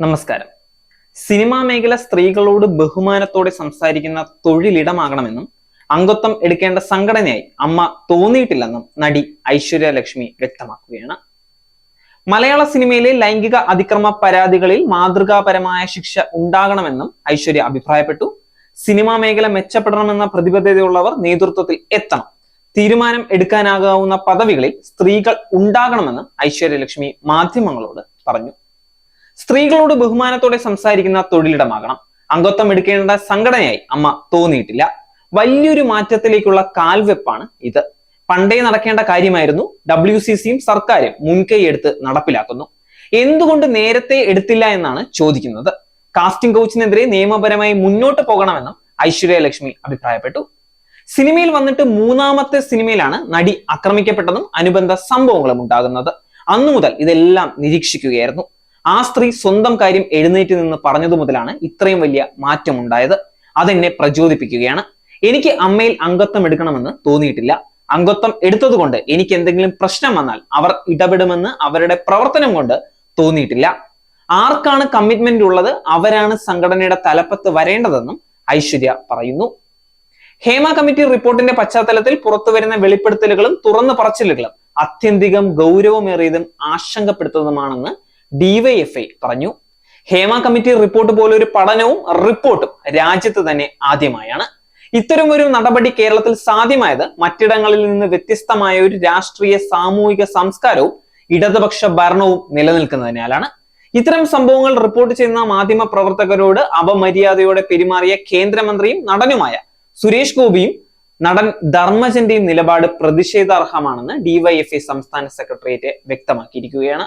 നമസ്കാരം. സിനിമാ മേഖല സ്ത്രീകളോട് ബഹുമാനത്തോടെ സംസാരിക്കുന്ന തൊഴിലിടമാകണമെന്നും അംഗത്വം എടുക്കേണ്ട സംഘടനയായി അമ്മ തോന്നിയിട്ടില്ലെന്നും നടി ഐശ്വര്യ ലക്ഷ്മി വ്യക്തമാക്കുകയാണ്. മലയാള സിനിമയിലെ ലൈംഗിക അതിക്രമ പരാതികളിൽ മാതൃകാപരമായ ശിക്ഷ ഉണ്ടാകണമെന്നും ഐശ്വര്യ അഭിപ്രായപ്പെട്ടു. സിനിമാ മേഖല മെച്ചപ്പെടണമെന്ന പ്രതിബദ്ധതയുള്ളവർ നേതൃത്വത്തിൽ എത്തണം. തീരുമാനം എടുക്കാനാകാവുന്ന പദവികളിൽ സ്ത്രീകൾ ഉണ്ടാകണമെന്നും ഐശ്വര്യ ലക്ഷ്മി മാധ്യമങ്ങളോട് പറഞ്ഞു. സ്ത്രീകളോട് ബഹുമാനത്തോടെ സംസാരിക്കുന്ന തൊഴിലിടമാകണം. അംഗത്വം എടുക്കേണ്ട സംഘടനയായി അമ്മ തോന്നിയിട്ടില്ല. വലിയൊരു മാറ്റത്തിലേക്കുള്ള കാൽവെപ്പാണ് ഇത്. പണ്ടേ നടക്കേണ്ട കാര്യമായിരുന്നു ഡബ്ല്യു സി സിയും സർക്കാരും മുൻകൈ എടുത്ത് നടപ്പിലാക്കുന്നു. എന്തുകൊണ്ട് നേരത്തെ എടുത്തില്ല എന്നാണ് ചോദിക്കുന്നത്. കാസ്റ്റിംഗ് കോച്ചിനെതിരെ നിയമപരമായി മുന്നോട്ട് പോകണമെന്നും ഐശ്വര്യ ലക്ഷ്മി അഭിപ്രായപ്പെട്ടു. സിനിമയിൽ വന്നിട്ട് മൂന്നാമത്തെ സിനിമയിലാണ് നടി ആക്രമിക്കപ്പെട്ടതും അനുബന്ധ സംഭവങ്ങളും ഉണ്ടാകുന്നത്. അന്നു മുതൽ ഇതെല്ലാം നിരീക്ഷിക്കുകയായിരുന്നു. ആ സ്ത്രീ സ്വന്തം കാര്യം എഴുന്നേറ്റ് നിന്ന് പറഞ്ഞതു മുതലാണ് ഇത്രയും വലിയ മാറ്റം ഉണ്ടായത് അതെന്നെ പ്രചോദിപ്പിക്കുകയാണ്. എനിക്ക് അമ്മയിൽ അംഗത്വം എടുക്കണമെന്ന് തോന്നിയിട്ടില്ല. അംഗത്വം എടുത്തതുകൊണ്ട് എനിക്ക് എന്തെങ്കിലും പ്രശ്നം വന്നാൽ അവർ ഇടപെടുമെന്ന് അവരുടെ പ്രവർത്തനം കൊണ്ട് തോന്നിയിട്ടില്ല. ആർക്കാണ് കമ്മിറ്റ്മെന്റ് ഉള്ളത്? അവരാണ് സംഘടനയുടെ തലപ്പത്ത് വരേണ്ടതെന്നും ഐശ്വര്യ പറയുന്നു. ഹേമ കമ്മിറ്റി റിപ്പോർട്ടിന്റെ പശ്ചാത്തലത്തിൽ പുറത്തുവരുന്ന വെളിപ്പെടുത്തലുകളും തുറന്നു പറച്ചിലുകളും അത്യന്തികം ഗൗരവമേറിയതും ആശങ്കപ്പെടുത്തുന്നതുമാണെന്ന് ഡിവൈഎഫ്ഐ പറഞ്ഞു. ഹേമ കമ്മിറ്റി റിപ്പോർട്ട് പോലെ ഒരു പഠനവും റിപ്പോർട്ടും രാജ്യത്ത് തന്നെ ആദ്യമായാണ്. ഇത്തരം ഒരു നടപടി കേരളത്തിൽ സാധ്യമായത് മറ്റിടങ്ങളിൽ നിന്ന് വ്യത്യസ്തമായ ഒരു രാഷ്ട്രീയ സാമൂഹിക സംസ്കാരവും ഇടതുപക്ഷ ഭരണവും നിലനിൽക്കുന്നതിനാലാണ്. ഇത്തരം സംഭവങ്ങൾ റിപ്പോർട്ട് ചെയ്യുന്ന മാധ്യമ പ്രവർത്തകരോട് അപമര്യാദയോടെ പെരുമാറിയ കേന്ദ്രമന്ത്രിയും നടനുമായ സുരേഷ് ഗോപിയും നടൻ ധർമ്മജന്റെയും നിലപാട് പ്രതിഷേധാർഹമാണെന്ന് ഡിവൈഎഫ്ഐ സംസ്ഥാന സെക്രട്ടേറിയറ്റ് വ്യക്തമാക്കിയിരിക്കുകയാണ്.